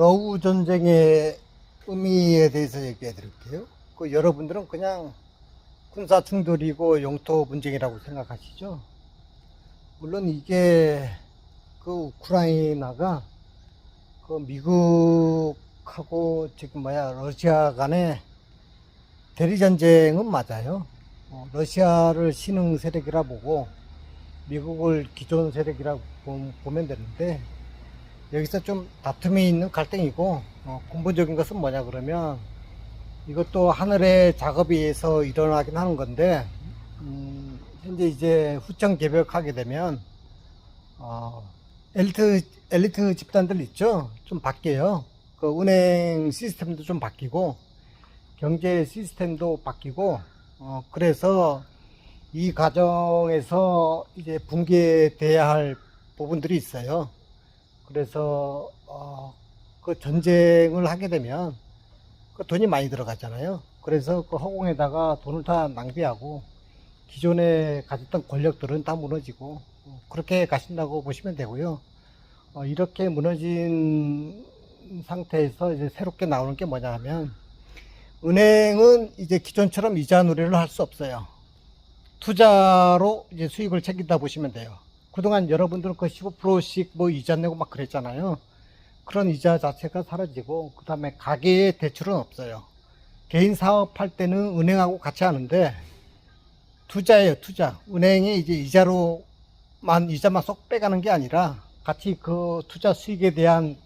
러우 전쟁의 의미에 대해서 얘기해 드릴게요. 그 여러분들은 그냥 군사 충돌이고 영토 분쟁이라고 생각하시죠? 물론 이게 그 우크라이나가 그 미국하고 지금 뭐야 러시아 간의 대리 전쟁은 맞아요. 어, 러시아를 신흥 세력이라 보고 미국을 기존 세력이라 보- 보면 되는데 여기서 좀 다툼이 있는 갈등이고 어, 근본적인 것은 뭐냐 그러면 이것도 하늘의 작업에 의해서 일어나긴 하는 건데 음, 현재 이제 후청 개벽하게 되면 어, 엘리트 엘리트 집단들 있죠 좀 바뀌어요 그 은행 시스템도 좀 바뀌고 경제 시스템도 바뀌고 어, 그래서 이 과정에서 이제 붕괴돼야 할 부분들이 있어요. 그래서 어, 그 전쟁을 하게 되면 그 돈이 많이 들어가잖아요. 그래서 그 허공에다가 돈을 다 낭비하고 기존에 가졌던 권력들은 다 무너지고 어, 그렇게 가신다고 보시면 되고요. 어, 이렇게 무너진 상태에서 이제 새롭게 나오는 게 뭐냐 하면 은행은 이제 기존처럼 이자 누리를 할 수 없어요. 투자로 이제 수익을 챙긴다 보시면 돼요. 그동안 여러분들은 그 15%씩 뭐 이자 내고 막 그랬잖아요. 그런 이자 자체가 사라지고, 그 다음에 가계의 대출은 없어요. 개인 사업할 때는 은행하고 같이 하는데, 투자예요, 투자. 은행이 이제 이자로만, 이자만 쏙 빼가는 게 아니라, 같이 그 투자 수익에 대한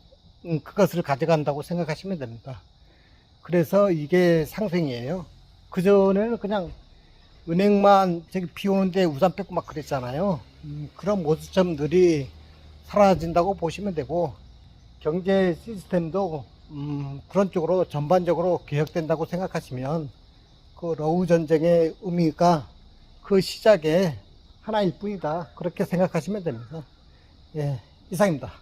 음, 그것을 가져간다고 생각하시면 됩니다. 그래서 이게 상생이에요. 그전에는 그냥 은행만 저기 비 오는데 우산 뺏고 막 그랬잖아요. 음, 그런 모습점들이 사라진다고 보시면 되고 경제 시스템도 음, 그런 쪽으로 전반적으로 개혁된다고 생각하시면 그 러우 전쟁의 의미가 그 시작의 하나일 뿐이다. 그렇게 생각하시면 됩니다. 예, 이상입니다.